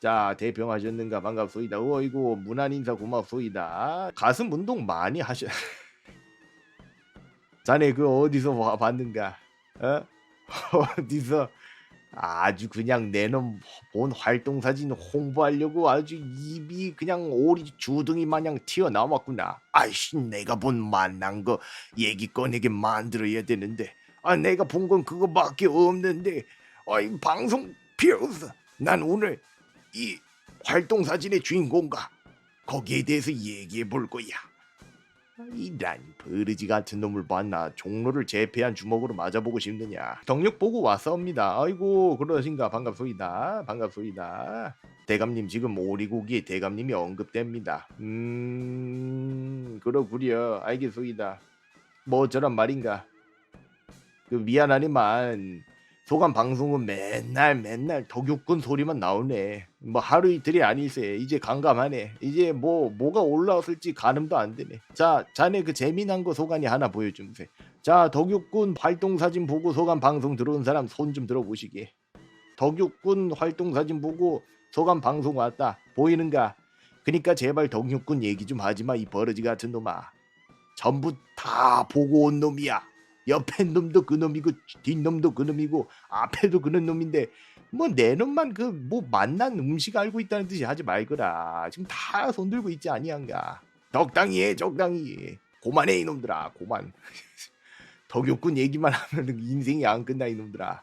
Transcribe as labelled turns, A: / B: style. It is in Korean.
A: 자 대평하셨는가 반갑소이다. 어이구 문안 인사 고맙소이다. 가슴 운동 많이 하셔. 자네 그 어디서 봐- 봤는가? 어? 어디서 아주 그냥 내놈 본 활동 사진 홍보하려고 아주 입이 그냥 오리 주둥이 마냥 튀어나왔구나. 아이씨 내가 본 만난 거 얘기 꺼내게 만들어야 되는데 아 내가 본 건 그거밖에 없는데 아이 방송 필요 없어. 난 오늘 이 활동 사진의 주인공과 거기에 대해서 얘기해 볼 거야. 이란 버르지 같은 놈을 봤나? 종로를 재패한 주먹으로 맞아보고 싶느냐? 덕력 보고 왔사옵니다. 아이고 그러신가 반갑소이다. 반갑소이다. 대감님 지금 오리고기에 대감님이 언급됩니다. 음 그러구려. 알겠소이다. 뭐 어쩌란 말인가? 그 미안하니만 소감 방송은 맨날 맨날 덕육군 소리만 나오네. 뭐 하루 이틀이 아닐세. 이제 감감하네. 이제 뭐 뭐가 올라왔을지 가늠도 안 되네. 자 자네 그 재미난 거 소감이 하나 보여줌세 자 덕육군 활동 사진 보고 소감 방송 들어온 사람 손 좀 들어보시게. 덕육군 활동 사진 보고 소감 방송 왔다. 보이는가? 그니까 제발 덕육군 얘기 좀 하지 마 이 버러지 같은 놈아. 전부 다 보고 온 놈이야 옆에 놈도 그 놈이고 뒷놈도 그 놈이고 앞에도 그런 놈인데 뭐 내 놈만 그뭐 맛난 음식 알고 있다는 뜻이 하지 말거라. 지금 다 손 들고 있지 아니한가. 적당히 해 적당히. 해 고만해 이놈들아 고만. 덕욕군 얘기만 하면 인생이 안 끝나 이놈들아